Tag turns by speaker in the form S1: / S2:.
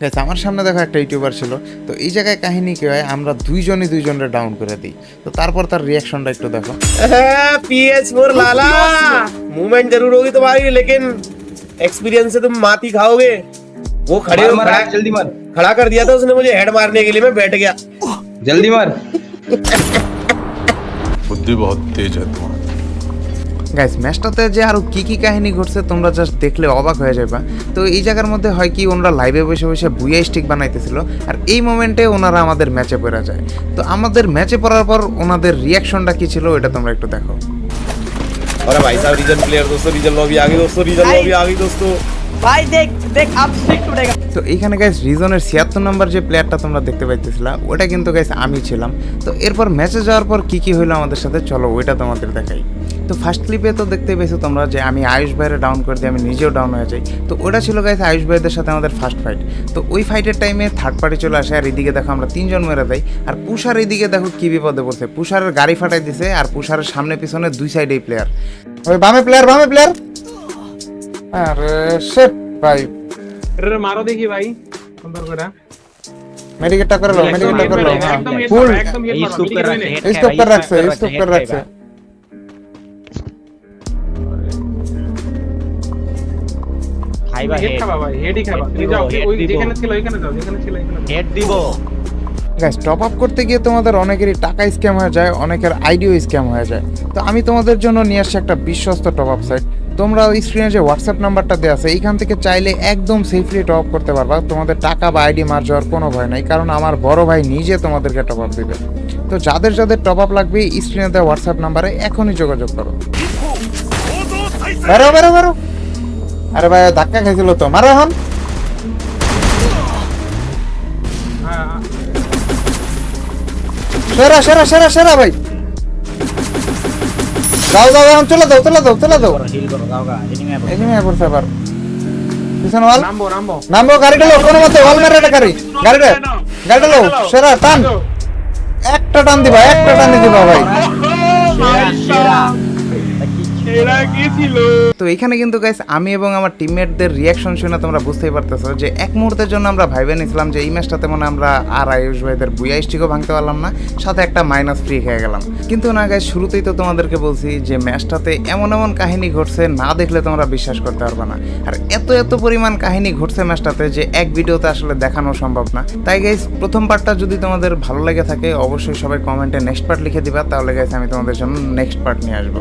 S1: Guys আমার সামনে দেখো একটা ইউটিউবার ছিল তো এই জায়গায় কাহিনী কি হয় আমরা দুইজনই দুইজনের ডাউন করে দিই তো তারপর তার রিয়াকশনটা একটু দেখো
S2: पी एच फोर लाला मूवमेंट जरूर होगी तुम्हारी लेकिन एक्सपीरियंस से तुम मात ही खाओगे वो खड़े हो
S3: मार,
S2: खड़ा,
S3: मार, जल्दी मार
S2: खड़ा कर दिया था उसने मुझे हेड मारने के लिए मैं बैठ गया
S3: जल्दी मार
S4: बुद्धि बहुत तेज है तुम्हारी
S1: গাইস ম্যাচটাতে যে আরো কি কি কাহিনী ঘটছে তোমরা জাস্ট দেখলে অবাক হয়ে যাবে তো এই জায়গার মধ্যে হয় কি ওনারা লাইভে বসে বসে বুয়া স্টিক বানাইতেছিল আর এই মোমেন্টে ওনারা আমাদের ম্যাচে পড়া যায় তো আমাদের ম্যাচে পড়ার পর ওনাদের রিয়াকশনটা কি ছিল এটা তোমরা একটু দেখো
S2: और भाई साहब रीजन प्लेयर दोस्तों रीजन लॉबी आ गई दोस्तों रीजन लॉबी आ गई दोस्तों
S5: भाई देख देख अब स्टिक टूटेगा
S1: তো এইখানে গাইস রিজনের ছিয়াত্তর নাম্বার যে প্লেয়ারটা তোমরা দেখতে পাইতেছিলা ওটা কিন্তু গাইস আমি ছিলাম তো এরপর ম্যাচে যাওয়ার পর কি কি হলো আমাদের সাথে চলো ওইটা তোমাদের দেখাই তো ফার্স্ট ক্লিপে তো দেখতে পেয়েছ তোমরা যে আমি আয়ুষ ভাইয়ের ডাউন করে দিই আমি নিজেও ডাউন হয়ে যাই। তো ওটা ছিল গাইছে আয়ুষ ভাইদের সাথে আমাদের ফার্স্ট ফাইট তো ওই ফাইটের টাইমে থার্ড পার্টি চলে আসে আর এদিকে দেখো আমরা তিনজন মেরে দেয় আর পুষার এদিকে দেখো কী বিপদে পড়ছে। পুষারের গাড়ি ফাটাই দিছে আর পুষারের সামনে পিছনে দুই সাইডেই প্লেয়ার ওই বামে প্লেয়ার বামে প্লেয়ার আরে শেট ভাই।
S6: এরে মারো দেখি ভাই সুন্দর করে।
S1: মেডিকেটটা করে নাও মেডিকেটটা করে
S6: নাও।
S1: ফুল
S3: হ্যাঁ,
S1: এই সুপার রাখছে এই সুপার রাখছে।
S7: খাইবা
S6: হেড
S7: হেড
S6: খাবা ভাই হেডই খাবা। তুমি যাও ওই যেখানে ছিল ওইখানে যাও যেখানে ছিল ওইখানে
S7: হেড দিব।
S1: গাইস টপ আপ করতে গিয়ে তোমাদের অনেকেরই টাকা স্ক্যাম হয়ে যায় অনেকের আইডিও স্ক্যাম হয়ে যায়। তো আমি তোমাদের জন্য নিয়ে আসছি একটা বিশ্বস্ত টপ আপ সাইট তোমরা ওই স্ক্রিনে যে হোয়াটসঅ্যাপ নাম্বারটা দেওয়া আছে এইখান থেকে চাইলে একদম সেফলি টপ আপ করতে পারবা। তোমাদের টাকা বা আইডি মার যাওয়ার কোনো ভয় নাই কারণ আমার বড় ভাই নিজে তোমাদেরকে টপ আপ দিবে। তো যাদের যাদের টপ আপ লাগবে স্ক্রিনে দেওয়া হোয়াটসঅ্যাপ নাম্বারে এখনই যোগাযোগ করো। বেরো বেরো বেরো। আরে ভাই ধাক্কা খাইছিল তো। মারো এখন। সেরা সেরা সেরা সেরা ভাই। দাও দাও এখন চলে দাও চলে দাও চলে দাও।
S7: হিল করো দাও গা এনিমি আবার
S1: আবার। পিছনে ওয়াল।
S6: নামবো নামবো।
S1: নামবো গাড়িটা লো কোনো মতে ওয়াল মেরে এটা গাড়ি। গাড়িটা গাড়িটা লো সেরা টান। একটা টান দিবা একটা টান দিবা ভাই।
S7: সেরা
S1: তো এখানে কিন্তু গাইস আমি এবং আমার টিমমেটদের রিয়াকশন শুনে তোমরা বুঝতেই পারতেছো যে এক মুহূর্তের জন্য আমরা ভাইবে নিছিলাম যে এই ম্যাচটাতে মনে আমরা আর আয়ুষ ভাইদের বুয়া স্টিকও ভাঙতে পারলাম না, সাথে একটা মাইনাস ফ্রি খেয়ে গেলাম। কিন্তু না গাইস শুরুতেই তো তোমাদেরকে বলছি যে ম্যাচটাতে এমন এমন কাহিনী ঘটছে, না দেখলে তোমরা বিশ্বাস করতে পারবে না। আর এত এত পরিমাণ কাহিনী ঘটছে ম্যাচটাতে যে এক ভিডিওতে আসলে দেখানো সম্ভব না। তাই গাইস প্রথম পার্টটা যদি তোমাদের ভালো লেগে থাকে, অবশ্যই সবাই কমেন্টে নেক্সট পার্ট লিখে দিবা। তাহলে গাইস আমি তোমাদের জন্য নেক্সট পার্ট নিয়ে আসব।